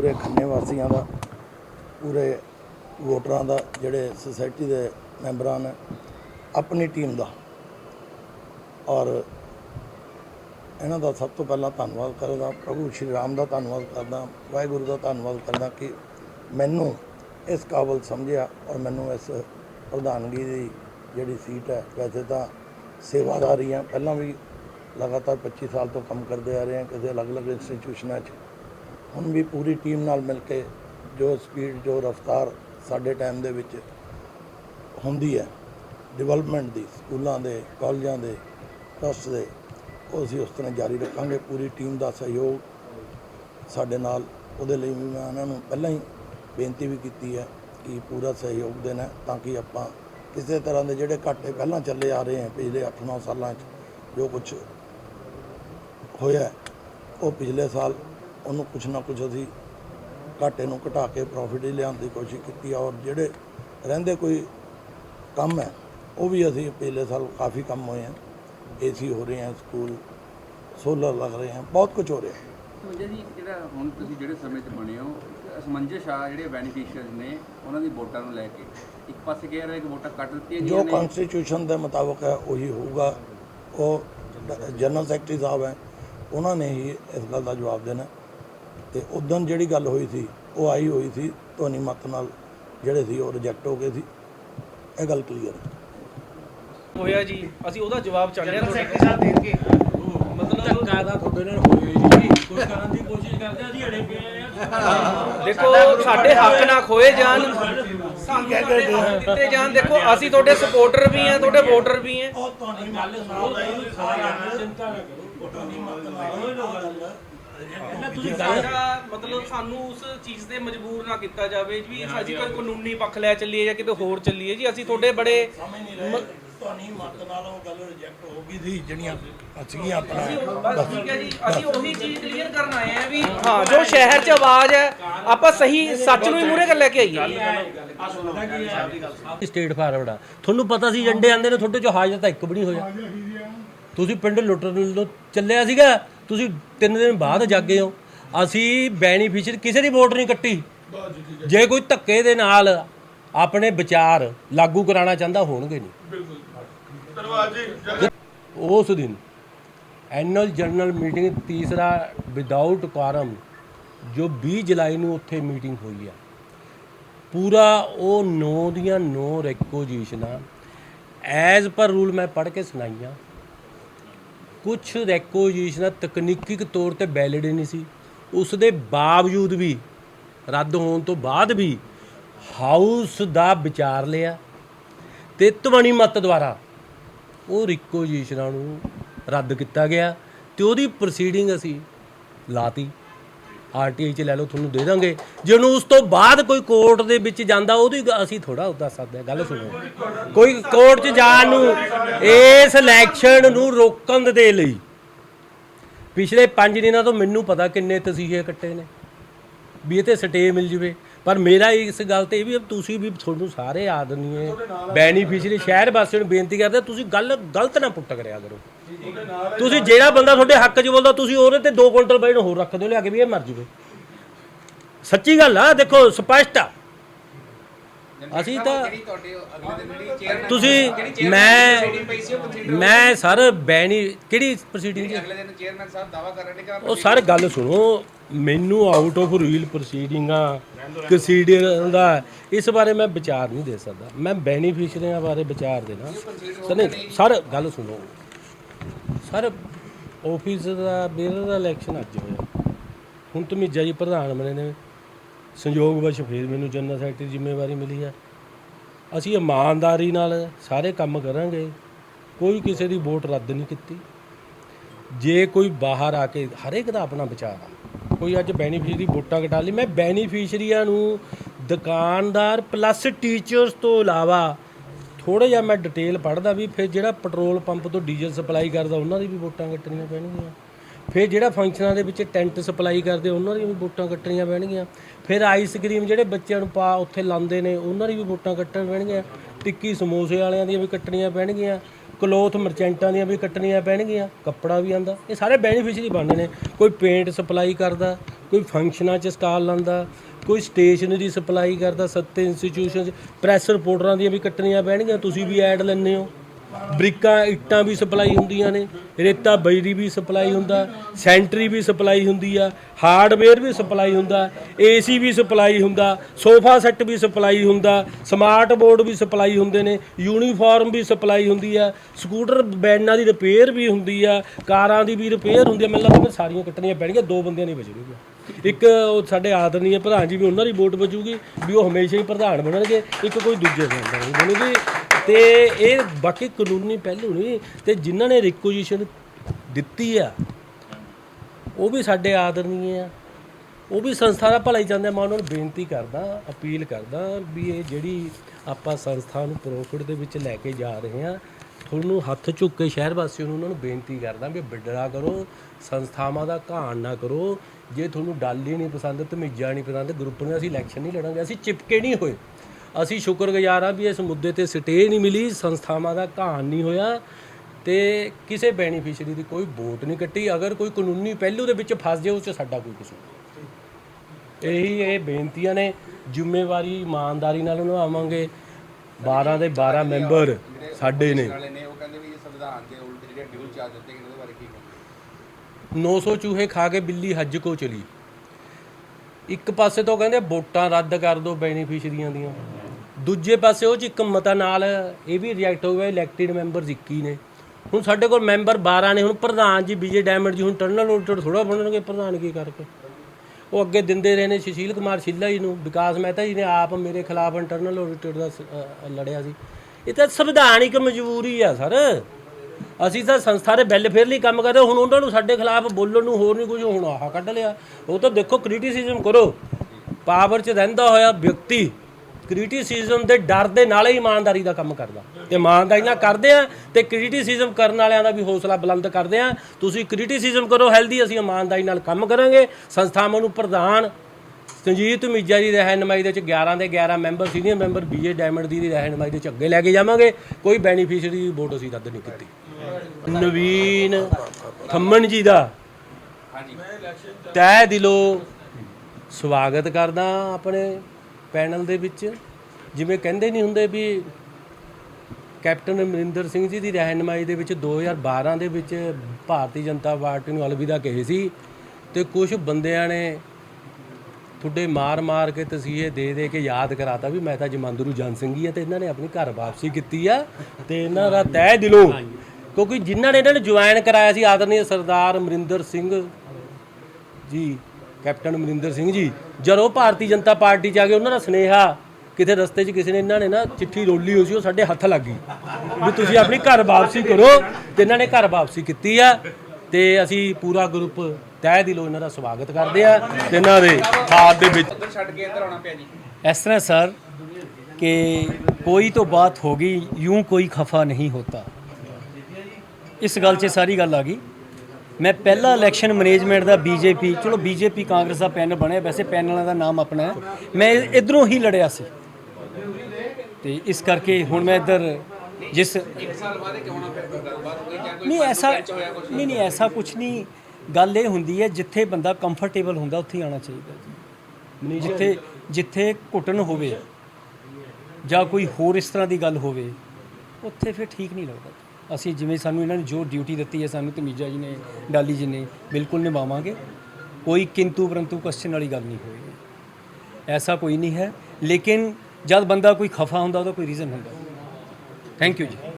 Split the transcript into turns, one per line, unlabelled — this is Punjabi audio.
ਪੂਰੇ ਖੰਨੇ ਵਾਸੀਆਂ ਦਾ, ਪੂਰੇ ਵੋਟਰਾਂ ਦਾ, ਜਿਹੜੇ ਸੁਸਾਇਟੀ ਦੇ ਮੈਂਬਰਾਂ ਨੇ ਆਪਣੀ ਟੀਮ ਦਾ। ਔਰ ਇਹਨਾਂ ਦਾ ਸਭ ਤੋਂ ਪਹਿਲਾਂ ਧੰਨਵਾਦ ਕਰਦਾ, ਪ੍ਰਭੂ ਸ਼੍ਰੀ ਰਾਮ ਦਾ ਧੰਨਵਾਦ ਕਰਦਾ, ਵਾਹਿਗੁਰੂ ਦਾ ਧੰਨਵਾਦ ਕਰਦਾ ਕਿ ਮੈਨੂੰ ਇਸ ਕਾਬਲ ਸਮਝਿਆ ਔਰ ਮੈਨੂੰ ਇਸ ਪ੍ਰਧਾਨਗੀ ਦੀ ਜਿਹੜੀ ਸੀਟ ਹੈ, ਵੈਸੇ ਤਾਂ ਸੇਵਾਦਾਰੀ ਹਾਂ ਪਹਿਲਾਂ ਵੀ ਲਗਾਤਾਰ 25 ਸਾਲ ਤੋਂ ਕੰਮ ਕਰਦੇ ਆ ਰਹੇ ਹਾਂ, ਕਿਸੇ ਅਲੱਗ-ਅਲੱਗ ਇੰਸਟੀਟਿਊਸ਼ਨਾਂ 'ਚ ਹੁਣ ਵੀ ਪੂਰੀ ਟੀਮ ਨਾਲ ਮਿਲ ਕੇ ਜੋ ਸਪੀਡ ਜੋ ਰਫ਼ਤਾਰ ਸਾਡੇ ਟਾਈਮ ਦੇ ਵਿੱਚ ਹੁੰਦੀ ਹੈ ਡਿਵੈਲਪਮੈਂਟ ਦੀ, ਸਕੂਲਾਂ ਦੇ, ਕਾਲਜਾਂ ਦੇ ਟਰਸਟ ਦੇ, ਉਹ ਅਸੀਂ ਉਸ ਤਰ੍ਹਾਂ ਜਾਰੀ ਰੱਖਾਂਗੇ। ਪੂਰੀ ਟੀਮ ਦਾ ਸਹਿਯੋਗ ਸਾਡੇ ਨਾਲ, ਉਹਦੇ ਲਈ ਵੀ ਮੈਂ ਉਹਨਾਂ ਨੂੰ ਪਹਿਲਾਂ ਹੀ ਬੇਨਤੀ ਵੀ ਕੀਤੀ ਹੈ ਕਿ ਪੂਰਾ ਸਹਿਯੋਗ ਦੇਣਾ ਤਾਂ ਕਿ ਆਪਾਂ ਕਿਸੇ ਤਰ੍ਹਾਂ ਦੇ ਜਿਹੜੇ ਘਾਟੇ ਪਹਿਲਾਂ ਚੱਲੇ ਆ ਰਹੇ ਹਨ ਪਿਛਲੇ 8-9 ਸਾਲਾਂ 'ਚ ਜੋ ਕੁਝ ਹੋਇਆ ਉਹ ਪਿਛਲੇ ਸਾਲ ਉਹਨੂੰ ਕੁਝ ਨਾ ਕੁਝ ਅਸੀਂ ਘਾਟੇ ਨੂੰ ਘਟਾ ਕੇ ਪ੍ਰੋਫਿਟ ਹੀ ਲਿਆਉਣ ਦੀ ਕੋਸ਼ਿਸ਼ ਕੀਤੀ ਔਰ ਜਿਹੜੇ ਰਹਿੰਦੇ ਕੋਈ ਕੰਮ ਹੈ ਉਹ ਵੀ ਅਸੀਂ ਪਿਛਲੇ ਸਾਲ ਕਾਫੀ ਕੰਮ ਹੋਏ ਹਨ ਏਸੀ ਹੋ ਰਹੇ ਹਨ ਸਕੂਲ ਸੋਲਰ ਲੱਗ ਰਹੇ ਹਨ ਬਹੁਤ ਕੁਝ ਹੋ ਰਿਹਾ। ਹੈ
ਮੁੰਡੇ ਜੀ ਜਿਹੜਾ ਹੁਣ ਤੁਸੀਂ ਜਿਹੜੇ ਸਮੇਂ 'ਚ ਬਣੇ ਹੋ ਇੱਕ ਅਸਮੰਜਸ ਆ ਜਿਹੜੇ ਬੈਨੀਫੀਸ਼ੀਅਰਸ ਨੇ ਉਹਨਾਂ ਦੀ ਵੋਟਾਂ ਨੂੰ ਲੈ ਕੇ। ਇੱਕ ਪਾਸੇ ਕਹਿ ਰਹੇ ਕਿ ਵੋਟਾਂ ਕੱਟ ਦਿੱਤੀਆਂ
ਜੋ ਕਨਸਟੀਟਿਊਸ਼ਨ ਦੇ ਮੁਤਾਬਕ ਹੈ ਉਹੀ ਹੋਊਗਾ। ਉਹ ਜਨਰਲ ਸੈਕਟਰੀ ਸਾਹਿਬ ਹੈ ਉਹਨਾਂ ਨੇ ਹੀ ਇਸ ਗੱਲ ਦਾ ਜਵਾਬ ਦੇਣਾ। ਤੇ ਉਦੋਂ ਜਿਹੜੀ ਗੱਲ ਹੋਈ ਸੀ ਉਹ ਆਈ ਹੋਈ ਸੀ ਧੋਨੀ ਮਤ ਨਾਲ ਜਿਹੜੇ ਸੀ ਉਹ ਰਿਜੈਕਟ ਹੋ ਗਏ ਸੀ। ਇਹ ਗੱਲ ਕਲੀਅਰ
ਹੋਇਆ ਜੀ। ਅਸੀਂ ਉਹਦਾ ਜਵਾਬ ਚਾਹੁੰਦੇ ਹਾਂ ਤੁਹਾਡੇ
ਸਾਹਿਬ ਦੇਣਗੇ।
ਮਤਲਬ
ਧੱਕਾ ਦਾ ਤੁਹਾਡੇ ਨਾਲ ਹੋਇਆ ਜੀ ਕੁਝ ਕਰਨ ਦੀ ਕੋਸ਼ਿਸ਼ ਕਰਦੇ ਅਸੀਂ ਅੜੇ ਪਏ ਆ।
ਦੇਖੋ ਸਾਡੇ ਹੱਕ ਨਾ ਖੋਏ ਜਾਣ। ਦਿੱਤੇ ਜਾਣ। ਦੇਖੋ ਅਸੀਂ ਤੁਹਾਡੇ ਸਪੋਰਟਰ ਵੀ ਹਾਂ ਤੁਹਾਡੇ ਵੋਟਰ ਵੀ ਹਾਂ
ਉਹ ਧੋਨੀ
ਗੱਲ ਸੁਣੋ ਚਿੰਤਾ ਨਾ ਕਰੋ।
ਧੋਨੀ ਮਤ ਨਾਲ
ਤੁਸੀਂ ਗੱਲ
ਸਾਡਾ ਮਤਲਬ ਸਾਨੂੰ ਉਸ ਚੀਜ਼ ਤੇ ਮਜਬੂਰ ਨਾ ਕੀਤਾ ਜਾਵੇ ਵੀ ਅਸੀਂ ਕੋਈ ਕਾਨੂੰਨੀ ਪੱਖ ਲੈ ਚੱਲੀਏ ਜਾਂ ਕਿਤੇ ਹੋਰ ਚੱਲੀਏ ਜੀ ਅਸੀਂ ਤੁਹਾਡੇ ਬੜੇ
ਧੋਨੀ ਮਤ ਨਾਲ ਉਹ ਗੱਲ ਰਿਜੈਕਟ ਹੋ ਗਈ ਸੀ ਜਿਹੜੀਆਂ ਅਸੀਂ ਆਪਣਾ
ਬਸ ਠੀਕ ਹੈ ਜੀ ਅਸੀਂ ਉਹੀ ਚੀਜ਼ ਕਲੀਅਰ ਕਰਨ ਆਏ ਆ ਵੀ ਹਾਂ ਜੋ ਸ਼ਹਿਰ 'ਚ ਆਵਾਜ਼ ਹੈ ਆਪਾਂ ਸਹੀ ਸੱਚ ਨੂੰ ਹੀ ਮੂਹਰੇ ਕਰ ਲੈ ਕੇ ਆਈਏ।
ਸਟੇਟ ਫਾਰਵਰਡ ਆ। ਤੁਹਾਨੂੰ ਪਤਾ ਸੀ ਏਜੰਡੇ ਆਂਦੇ ਨੇ ਤੁਹਾਡੇ ਚੋਂ ਹਾਜ਼ਰ ਤਾਂ ਇੱਕ ਵੀ ਨਹੀਂ ਹੋਇਆ ਤੁਸੀਂ ਪਿੰਡ ਲੁੱਟਣ ਚੱਲਿਆ ਸੀਗਾ ਤੁਸੀਂ ਤਿੰਨ ਦਿਨ ਬਾਅਦ ਜਾਗੇ ਹੋ। ਅਸੀਂ ਬੈਨੀਫੀਸ਼ੀਅਰ ਕਿਸੇ ਦੀ ਵੋਟ ਨਹੀਂ ਕੱਟੀ। ਜੇ ਕੋਈ ਧੱਕੇ ਦੇ ਨਾਲ ਆਪਣੇ ਵਿਚਾਰ ਲਾਗੂ ਕਰਾਉਣਾ ਚਾਹੁੰਦਾ ਹੋਣਗੇ ਨਹੀਂ। ਉਸ ਦਿਨ ਐਨੂਅਲ ਜਨਰਲ ਮੀਟਿੰਗ ਤੀਸਰਾ ਵਿਦਆਊਟ ਕੁਆਰਮ ਜੋ 20 ਜੁਲਾਈ ਨੂੰ ਉੱਥੇ ਮੀਟਿੰਗ ਹੋਈ ਆ। ਪੂਰਾ ਉਹ 9 ਦੀਆਂ 9 ਰੈਕੋਜੀਸ਼ਨਾਂ ਐਜ਼ ਪਰ ਰੂਲ ਮੈਂ ਪੜ੍ਹ ਕੇ ਸੁਣਾਈਆਂ। ਕੁਝ ਰੈਕੋਜੀਸ਼ਨਾਂ ਤਕਨੀਕੀ ਤੌਰ ਤੇ ਵੈਲਿਡ ਨਹੀਂ ਸੀ। ਉਸ ਦੇ ਬਾਵਜੂਦ ਵੀ, ਰੱਦ ਹੋਣ ਤੋਂ ਬਾਅਦ ਵੀ ਹਾਊਸ ਦਾ ਵਿਚਾਰ ਲਿਆ ਤੇ ਧਵਨੀ ਮਤ ਦੁਆਰਾ ਉਹ ਰਿਕੋਜੀਸ਼ਨਾਂ ਨੂੰ ਰੱਦ ਕੀਤਾ ਗਿਆ ਤੇ ਉਹਦੀ ਪ੍ਰੋਸੀਡਿੰਗ ਅਸੀਂ ਲਾਤੀ। ਆਰਟੀਆਈ ਚ ਲੈ ਲਓ ਤੁਹਾਨੂੰ ਦੇ ਦਾਂਗੇ। ਜੇ ਉਹਨੂੰ ਉਸ ਤੋਂ ਬਾਅਦ ਕੋਈ ਕੋਰਟ ਦੇ ਵਿੱਚ ਜਾਂਦਾ ਉਹਦੀ ਗ- ਅਸੀਂ ਥੋੜਾ ਦੱਸ ਸਕਦੇ ਹਾਂ ਗੱਲ ਸੁਣੋ। ਕੋਈ ਕੋਰਟ 'ਚ ਜਾਣ ਨੂੰ ਇਸ ਇਲੈਕਸ਼ਨ ਨੂੰ ਰੋਕਣ ਦੇ ਲਈ ਪਿਛਲੇ 5 ਦਿਨਾਂ ਤੋਂ ਮੈਨੂੰ ਪਤਾ ਕਿੰਨੇ ਤਸੀਹੇ ਕੱਟੇ ਨੇ ਵੀ ਇਹ ਤੇ ਸਟੇ ਮਿਲ ਜਵੇ। ਪਰ ਮੇਰਾ ਇਸ ਗੱਲ ਤੇ ਇਹ ਵੀ ਤੁਸੀਂ ਵੀ ਤੁਹਾਨੂੰ ਸਾਰੇ ਆਦਮੀਏ ਬੈਨੀਫੀਸ਼ੀਅਰੀ ਸ਼ਹਿਰ ਵਾਸੀਆਂ ਨੂੰ ਬੇਨਤੀ ਕਰਦੇ ਤੁਸੀਂ ਗੱਲ ਗਲਤ ਨਾ ਪੁੱਟ ਕਰਿਆ ਕਰੋ। ਤੁਸੀਂ ਜਿਹੜਾ ਬੰਦਾ ਤੁਹਾਡੇ ਹੱਕ 'ਚ ਬੋਲਦਾ, ਤੁਸੀਂ ਉਹਦੇ ਤੇ 2 ਕੁਇੰਟਲ ਬੈਣ ਹੋਰ ਰੱਖ ਦਿਓ, ਲਿਆ ਕੇ ਵੀ ਇਹ ਮਰ ਜਵੇ। ਸੱਚੀ ਗੱਲ ਆ, ਦੇਖੋ, ਸਪਸ਼ਟ ਆ। ਅਸੀਂ ਤਾਂ ਤੁਸੀਂ ਮੈਂ ਮੈਂ ਸਰ ਬੈਣੀ ਕਿਹੜੀ ਪ੍ਰੋਸੀਡਿੰਗ ਜੀ?
ਅਗਲੇ ਦਿਨ ਚੇਅਰਮੈਨ ਸਾਹਿਬ ਦਾਵਾ ਕਰ ਰਹੇ ਨੇ ਕਿ
ਉਹ ਸਰ ਗੱਲ ਸੁਣੋ, ਮੈਨੂੰ ਆਊਟ ਆਫ ਰੀਲ ਪ੍ਰੋਸੀਡਿੰਗਾਂ ਕਸੀਡੀਅਰ ਦਾ, ਇਸ ਬਾਰੇ ਮੈਂ ਵਿਚਾਰ ਨਹੀਂ ਦੇ ਸਕਦਾ। ਮੈਂ ਬੈਨੀਫੀਸ਼ੀਅਰੀਆਂ ਬਾਰੇ ਵਿਚਾਰ ਦੇਣਾ। ਸਰ ਸਰ ਗੱਲ ਸੁਣੋ। ਸਰ ਆਫਿਸ ਦਾ ਬੇਰ ਦਾ ਇਲੈਕਸ਼ਨ ਅੱਜ ਹੋਇਆ। ਹੁਣ ਧਮੀਜਾ ਜੀ ਪ੍ਰਧਾਨ ਬਣੇ ਨੇ। ਸੰਯੋਗ ਵਸ਼ ਫਿਰ ਮੈਨੂੰ ਜਨਰਲ ਸੈਕਟਰੀ ਜ਼ਿੰਮੇਵਾਰੀ ਮਿਲੀ ਹੈ ਅਸੀਂ ਇਮਾਨਦਾਰੀ ਨਾਲ ਸਾਰੇ ਕੰਮ ਕਰਾਂਗੇ। ਕੋਈ ਕਿਸੇ ਦੀ ਵੋਟ ਰੱਦ ਨਹੀਂ ਕੀਤੀ। ਜੇ ਕੋਈ ਬਾਹਰ ਆ ਕੇ ਹਰੇਕ ਦਾ ਆਪਣਾ ਵਿਚਾਰ ਆ। ਕੋਈ ਅੱਜ ਬੈਨੀਫੀਸ਼ਰੀ ਵੋਟਾਂ ਕਟਾ ਲਈ। ਮੈਂ ਬੈਨੀਫੀਸ਼ਰੀਆਂ ਨੂੰ ਦੁਕਾਨਦਾਰ ਪਲੱਸ ਟੀਚਰਸ ਤੋਂ ਇਲਾਵਾ ਥੋੜਾ ਜਿਹਾ ਮੈਂ ਡਿਟੇਲ ਪੜ੍ਹਦਾ ਵੀ, ਫਿਰ ਜਿਹੜਾ ਪੈਟਰੋਲ ਪੰਪ ਤੋਂ ਡੀਜ਼ਲ ਸਪਲਾਈ ਕਰਦਾ, ਉਹਨਾਂ ਦੀ ਵੀ ਵੋਟਾਂ ਕੱਟਣੀਆਂ ਪੈਣਗੀਆਂ। ਫਿਰ ਜਿਹੜਾ ਫੰਕਸ਼ਨਾਂ ਦੇ ਵਿੱਚ ਟੈਂਟ ਸਪਲਾਈ ਕਰਦੇ, ਉਹਨਾਂ ਦੀ ਵੀ ਵੋਟਾਂ ਕੱਟਣੀਆਂ ਪੈਣਗੀਆਂ। ਫਿਰ ਆਈਸਕ੍ਰੀਮ ਜਿਹੜੇ ਬੱਚਿਆਂ ਨੂੰ ਪਾ, ਉੱਥੇ ਲਾਉਂਦੇ ਨੇ, ਉਹਨਾਂ ਦੀ ਵੀ ਵੋਟਾਂ ਕੱਟਣ ਪੈਣਗੀਆਂ। ਟਿੱਕੀ ਸਮੋਸੇ ਵਾਲਿਆਂ ਦੀਆਂ ਵੀ ਕੱਟਣੀਆਂ ਪੈਣਗੀਆਂ। ਕਲੋਥ ਮਰਚੈਂਟਾਂ ਦੀਆਂ ਵੀ ਕੱਟਣੀਆਂ ਪੈਣਗੀਆਂ, ਕੱਪੜਾ ਵੀ ਆਂਦਾ। ਇਹ ਸਾਰੇ ਬੈਨੀਫਿਸ਼ਰੀ ਬਣਦੇ ਨੇ। ਕੋਈ ਪੇਂਟ ਸਪਲਾਈ ਕਰਦਾ, ਕੋਈ ਫੰਕਸ਼ਨਾਂ 'ਚ ਸਟਾਲ ਲਾਉਂਦਾ ਕੋਈ ਸਟੇਸ਼ਨਰੀ ਸਪਲਾਈ ਕਰਦਾ, ਸੱਤੇ ਇੰਸਟੀਚਿਊਸ਼ਨ 'ਚ। ਪ੍ਰੈਸ ਰਿਪੋਰਟਰਾਂ ਦੀਆਂ ਵੀ ਕੱਟਣੀਆਂ ਪੈਣਗੀਆਂ, ਤੁਸੀਂ ਵੀ ਐਡ ਲੈਂਦੇ ਹੋ। ਬ੍ਰਿਕਾਂ, ਇੱਟਾਂ ਵੀ ਸਪਲਾਈ ਹੁੰਦੀਆਂ ਨੇ, ਰੇਤਾ, ਬਜਰੀ ਵੀ ਸਪਲਾਈ ਹੁੰਦਾ, ਸੈਂਟਰੀ ਵੀ ਸਪਲਾਈ ਹੁੰਦੀ ਆ, ਹਾਰਡਵੇਅਰ ਵੀ ਸਪਲਾਈ ਹੁੰਦਾ, ਏਸੀ ਵੀ ਸਪਲਾਈ ਹੁੰਦਾ, ਸੋਫਾ ਸੈੱਟ ਵੀ ਸਪਲਾਈ ਹੁੰਦਾ, ਸਮਾਰਟ ਬੋਰਡ ਵੀ ਸਪਲਾਈ ਹੁੰਦੇ ਨੇ, ਯੂਨੀਫਾਰਮ ਵੀ ਸਪਲਾਈ ਹੁੰਦੀ ਆ, ਸਕੂਟਰ ਬੈਨਾਂ ਦੀ ਰਿਪੇਅਰ ਵੀ ਹੁੰਦੀ ਆ, ਕਾਰਾਂ ਦੀ ਵੀ ਰਿਪੇਅਰ ਹੁੰਦੀ ਆ, ਮੈਨੂੰ ਲੱਗਦਾ ਫਿਰ ਸਾਰੀਆਂ ਕੱਟਣੀਆਂ ਪੈਣਗੀਆਂ, ਦੋ ਬੰਦਿਆਂ ਨਹੀਂ ਬਚਣਗੀਆਂ ਇੱਕ ਉਹ ਸਾਡੇ ਆਦਰਨੀय ਪ੍ਰਧਾਨ ਜੀ ਵੀ ਉਹਨਾਂ ਦੀ ਵੋਟ ਬਚੂਗੀ ਵੀ ਉਹ ਹਮੇਸ਼ਾ ਹੀ ਪ੍ਰਧਾਨ ਬਣਨਗੇ, ਇੱਕ ਕੋਈ ਦੂਜੇ ਮੈਂਬਰ ਨਹੀਂ ਬਣੂਗੀ। ਤੇ ਇਹ ਬਾਕੀ ਕਾਨੂੰਨੀ ਪਹਿਲੂ ਨਹੀਂ ਤੇ ਜਿਨ੍ਹਾਂ ਨੇ ਰਿਕੁਜੀਸ਼ਨ ਦਿੱਤੀ ਆ, ਉਹ ਵੀ ਸਾਡੇ ਆਦਰਨੀय ਆ। ਉਹ ਵੀ ਸੰਸਥਾ ਦਾ ਭਲਾਈ ਹੀ ਚਾਹੁੰਦੇ ਆ। ਮੈਂ ਉਹਨਾਂ ਨੂੰ ਬੇਨਤੀ ਕਰਦਾ, ਅਪੀਲ ਕਰਦਾ ਵੀ ਇਹ ਜਿਹੜੀ ਆਪਾਂ ਸੰਸਥਾ ਨੂੰ ਪ੍ਰੋਫਿਟ ਦੇ ਵਿੱਚ ਲੈ ਕੇ ਜਾ ਰਹੇ ਆ, ਤੁਹਾਨੂੰ ਹੱਥ ਝੁੱਕ ਕੇ ਸ਼ਹਿਰ ਵਾਸੀਆਂ ਨੂੰ ਉਹਨਾਂ ਨੂੰ ਬੇਨਤੀ ਕਰਦਾ ਵੀ ਬਿਡਰਾ ਕਰੋ, ਸੰਸਥਾਵਾਂ ਦਾ ਘਾਣ ਨਾ ਕਰੋ। ਜੇ ਤੁਹਾਨੂੰ ਡਾਲੀ ਨਹੀਂ ਪਸੰਦ, ਧਮੀਜਾ ਨਹੀਂ ਪਸੰਦ ਗਰੁੱਪ ਨੇ ਅਸੀਂ ਇਲੈਕਸ਼ਨ ਨਹੀਂ ਲੜਾਂਗੇ, ਅਸੀਂ ਚਿਪਕੇ ਨਹੀਂ ਹੋਏ। ਅਸੀਂ ਸ਼ੁਕਰਗੁਜ਼ਾਰ ਆ ਵੀ ਇਸ ਮੁੱਦੇ ਤੇ ਸਟੇ ਨਹੀਂ ਮਿਲੀ, ਸੰਸਥਾਵਾਂ ਦਾ ਘਾਣ ਨਹੀਂ ਹੋਇਆ ਤੇ ਕਿਸੇ ਬੈਨੀਫੀਸ਼ੀਅਰੀ ਦੀ ਕੋਈ ਵੋਟ ਨਹੀਂ ਕੱਟੀ। ਅਗਰ ਕੋਈ ਕਾਨੂੰਨੀ ਪਹਿਲੂ ਦੇ ਵਿੱਚ ਫਸ ਜਾਏ, ਉਸ 'ਚ ਸਾਡਾ ਕੋਈ ਕਸੂਰ ਇਹੀ ਇਹ ਬੇਨਤੀਆਂ ਨੇ। ਜ਼ਿੰਮੇਵਾਰੀ ਇਮਾਨਦਾਰੀ ਨਾਲ ਨਿਭਾਵਾਂਗੇ। 12 ਦੇ 12 ਮੈਂਬਰ ਸਾਡੇ ਨੇ।
ਉਹ ਕਹਿੰਦੇ ਵੀ ਇਹ ਸੰਵਿਧਾਨ ਦੇ ਉਲਟ ਜਿਹੜੇ ਡਿਊਲ ਚਾਰਜ ਦਿੱਤੇ ਗਏ ਉਹਦੇ ਬਾਰੇ ਕੀ
900 ਚੂਹੇ ਖਾ ਕੇ ਬਿੱਲੀ ਹੱਜ ਕੋ ਚਲੀ। ਇੱਕ ਪਾਸੇ ਤੋਂ ਕਹਿੰਦੇ ਵੋਟਾਂ ਰੱਦ ਕਰ ਦਿਓ ਬੈਨੀਫੀਸ਼ਰੀਆਂ ਦੀਆਂ। ਦੂਜੇ ਪਾਸੇ ਉਹ ਚ ਇੱਕ ਮਤਾ ਨਾਲ ਇਹ ਵੀ ਰਿਜੈਕਟ ਹੋ ਗਿਆ ਇਲੈਕਟਿਡ ਮੈਂਬਰਸ 21 ਨੇ। ਹੁਣ ਸਾਡੇ ਕੋਲ ਮੈਂਬਰ 12 ਨੇ, ਹੁਣ ਪ੍ਰਧਾਨ ਜੀ, ਵਿਜੇ ਡਾਇਮੰਡ ਜੀ ਹੁਣ ਟਰਨਲ ਆਡਿਟਰ ਥੋੜਾ ਬਣਨਗੇ, ਪ੍ਰਧਾਨ ਕੀ ਕਰਕੇ? ਉਹ ਅੱਗੇ ਦਿੰਦੇ ਰਹੇ ਨੇ ਸੁਸ਼ੀਲ ਕੁਮਾਰ ਛਿੱਲਾ ਜੀ ਨੂੰ, ਵਿਕਾਸ ਮਹਿਤਾ ਜੀ ਨੇ ਆਪ ਮੇਰੇ ਖਿਲਾਫ ਇੰਟਰਨਲ ਆਡਿਟਰ ਦਾ ਲੜਿਆ ਸੀ। ਇਹ ਤਾਂ ਸੰਵਿਧਾਨਿਕ ਮਜਬੂਰੀ ਆ, ਸਰ। ਅਸੀਂ ਤਾਂ ਸੰਸਥਾ ਦੇ ਵੈਲਫੇਅਰ ਲਈ ਕੰਮ ਕਰਦੇ, ਹੁਣ ਉਹਨਾਂ ਨੂੰ ਸਾਡੇ ਖਿਲਾਫ ਬੋਲਣ ਨੂੰ ਹੋਰ ਨਹੀਂ ਕੁਝ, ਹੁਣ ਆਹ ਕੱਢ ਲਿਆ। ਉਹ ਤਾਂ ਦੇਖੋ ਕ੍ਰਿਟਿਸਿਜ਼ਮ ਕਰੋ। ਪਾਵਰ 'ਚ ਰਹਿੰਦਾ ਹੋਇਆ ਵਿਅਕਤੀ ਕ੍ਰਿਟਿਸਿਜ਼ਮ ਦੇ ਡਰ ਦੇ ਨਾਲ ਹੀ ਇਮਾਨਦਾਰੀ ਦਾ ਕੰਮ ਕਰਦਾ। ਤੇ ਇਮਾਨਦਾਰੀ ਨਾਲ ਕਰਦੇ ਆ ਤੇ ਕ੍ਰਿਟਿਸਿਜ਼ਮ ਕਰਨ ਵਾਲਿਆਂ ਦਾ ਵੀ ਹੌਸਲਾ ਬੁਲੰਦ ਕਰਦੇ ਆ। ਤੁਸੀਂ ਕ੍ਰਿਟਿਸਿਜ਼ਮ ਕਰੋ ਹੈਲਦੀ ਅਸੀਂ ਇਮਾਨਦਾਰੀ ਨਾਲ ਕੰਮ ਕਰਾਂਗੇ। ਸੰਸਥਾਵਾਂ ਨੂੰ ਪ੍ਰਧਾਨ ਸੰਜੀਤ ਮਿੱਜਾ ਦੀ ਰਹਿਨਮਾਈ ਦੇ ਵਿੱਚ 11 ਦੇ 11 member, senior member BA diamond ਦੀ ਦੀ ਰਹਿਨਮਾਈ ਦੇ ਵਿੱਚ ਅੱਗੇ ਲੈ ਕੇ ਜਾਵਾਂਗੇ। ਕੋਈ ਬੈਨੀਫੀਸ਼ੀਅਰੀ ਵੋਟ ਅਸੀਂ ਰੱਦ ਨਹੀਂ ਕੀਤੀ। ਨਵੀਨ ਖੰਮਣ ਜੀ ਦਾ ਤਹਿ ਦਿਲੋਂ ਸਵਾਗਤ ਕਰਦਾ ਆਪਣੇ ਪੈਨਲ ਦੇ ਵਿੱਚ ਜਿਵੇਂ ਕਹਿੰਦੇ ਨਹੀਂ ਹੁੰਦੇ ਵੀ ਕੈਪਟਨ ਅਮਰਿੰਦਰ ਸਿੰਘ ਜੀ ਦੀ ਰਹਿਨਮਾਈ ਦੇ ਵਿੱਚ 2012 ਦੇ ਵਿੱਚ ਭਾਰਤੀ ਜਨਤਾ ਪਾਰਟੀ ਨੂੰ ਅਲਵਿਦਾ ਕਹੇ ਸੀ ਤੇ ਕੁਝ ਬੰਦਿਆਂ ਨੇ ਤੁਹਾਡੇ ਮਾਰ-ਮਾਰ ਕੇ ਤਸੀਹੇ ਦੇ ਦੇ ਕੇ ਯਾਦ ਕਰਾਤਾ ਵੀ ਮੈਂ ਤਾਂ ਜਮੰਦਰੂ ਜਨ ਹੀ ਆ ਤੇ ਇਹਨਾਂ ਨੇ ਆਪਣੀ ਘਰ ਵਾਪਸੀ ਕੀਤੀ ਆ ਤੇ ਇਹਨਾਂ ਦਾ ਤਹਿ ਦਿਲੋਂ ਕਿਉਂਕਿ ਜਿਨ੍ਹਾਂ ਨੇ ਇਹਨਾਂ ਨੂੰ ਜੁਆਇਨ ਕਰਾਇਆ ਸੀ ਆਦਰਨੀय ਸਰਦਾਰ ਅਮਰਿੰਦਰ ਸਿੰਘ ਜੀ ਕੈਪਟਨ ਅਮਰਿੰਦਰ ਸਿੰਘ ਜੀ ਜਦੋਂ ਭਾਰਤੀ ਜਨਤਾ ਪਾਰਟੀ ਚ ਆ ਗਏ ਉਹਨਾਂ ਦਾ ਸਨੇਹਾ ਕਿਤੇ ਰਸਤੇ 'ਚ ਕਿਸੇ ਨੇ ਇਹਨਾਂ ਨੇ ਨਾ ਚਿੱਠੀ ਰੋਲੀ ਹੋਈ ਸੀ ਉਹ ਸਾਡੇ ਹੱਥ ਲੱਗ ਗਈ। ਵੀ ਤੁਸੀਂ ਆਪਣੀ ਘਰ ਵਾਪਸੀ ਕਰੋ ਤੇ ਇਹਨਾਂ ਨੇ ਘਰ ਵਾਪਸੀ ਕੀਤੀ ਆ ਤੇ ਅਸੀਂ ਪੂਰਾ ਗਰੁੱਪ ਤੈਅ ਤਹਿ ਦਿਲੋਂ ਇਹਨਾਂ ਦਾ ਸਵਾਗਤ ਕਰਦੇ ਆ ਤੇ ਇਹਨਾਂ ਦੇ ਸਾਥ ਦੇ ਵਿੱਚ
ਛੱਡ ਕੇ ਇਸ
ਤਰ੍ਹਾਂ ਸਰ ਕਿ ਕੋਈ ਤੋਂ ਬਾਤ ਹੋ ਗਈ ਯੂੰ ਕੋਈ ਖਫਾ ਨਹੀਂ ਹੋਤਾ। ਇਸ ਗੱਲ 'ਚ ਸਾਰੀ ਗੱਲ ਆ ਗਈ। ਮੈਂ ਪਹਿਲਾ ਇਲੈਕਸ਼ਨ ਮੈਨੇਜਮੈਂਟ ਦਾ ਬੀਜੇਪੀ ਚਲੋ ਬੀਜੇਪੀ ਕਾਂਗਰਸ ਦਾ ਪੈਨਲ ਬਣਿਆ, ਵੈਸੇ ਪੈਨਲਾਂ ਦਾ ਨਾਮ ਆਪਣਾ ਹੈ। ਮੈਂ ਇਧਰੋਂ ਹੀ ਲੜਿਆ ਸੀ। ਤੇ ਇਸ ਕਰਕੇ ਹੁਣ ਮੈਂ ਇੱਧਰ ਜਿਸ ਨਹੀਂ, ਐਸਾ ਨਹੀਂ ਨਹੀਂ, ਐਸਾ ਕੁਝ ਨਹੀਂ। ਗੱਲ ਇਹ ਹੁੰਦੀ ਹੈ, ਜਿੱਥੇ ਬੰਦਾ ਕੰਫਰਟੇਬਲ ਹੁੰਦਾ, ਉੱਥੇ ਹੀ ਆਉਣਾ ਚਾਹੀਦਾ। ਜੀ ਜਿੱਥੇ ਜਿੱਥੇ ਘੁੱਟਣ ਹੋਵੇ ਜਾਂ ਕੋਈ ਹੋਰ ਇਸ ਤਰ੍ਹਾਂ ਦੀ ਗੱਲ ਹੋਵੇ, ਉੱਥੇ ਫਿਰ ਠੀਕ ਨਹੀਂ ਲੱਗਦਾ। ਅਸੀਂ ਜਿਵੇਂ ਸਾਨੂੰ ਇਹਨਾਂ ਨੇ ਜੋ ਡਿਊਟੀ ਦਿੱਤੀ ਹੈ, ਸਾਨੂੰ ਤਮੀਜਾ ਜੀ ਨੇ, ਡਾਲੀ ਜੀ ਨੇ, ਬਿਲਕੁਲ ਨਿਭਾਵਾਂਗੇ। ਕੋਈ ਕਿੰਤੂ ਪਰੰਤੂ ਕੁਐਸਚਨ ਵਾਲੀ ਗੱਲ ਨਹੀਂ ਹੋਏਗੀ। ਐਸਾ ਕੋਈ ਨਹੀਂ ਹੈ। ਲੇਕਿਨ ਜਦ ਬੰਦਾ ਕੋਈ ਖਫਾ ਹੁੰਦਾ, ਉਹਦਾ ਕੋਈ ਰੀਜ਼ਨ ਹੁੰਦਾ। ਥੈਂਕ ਯੂ ਜੀ।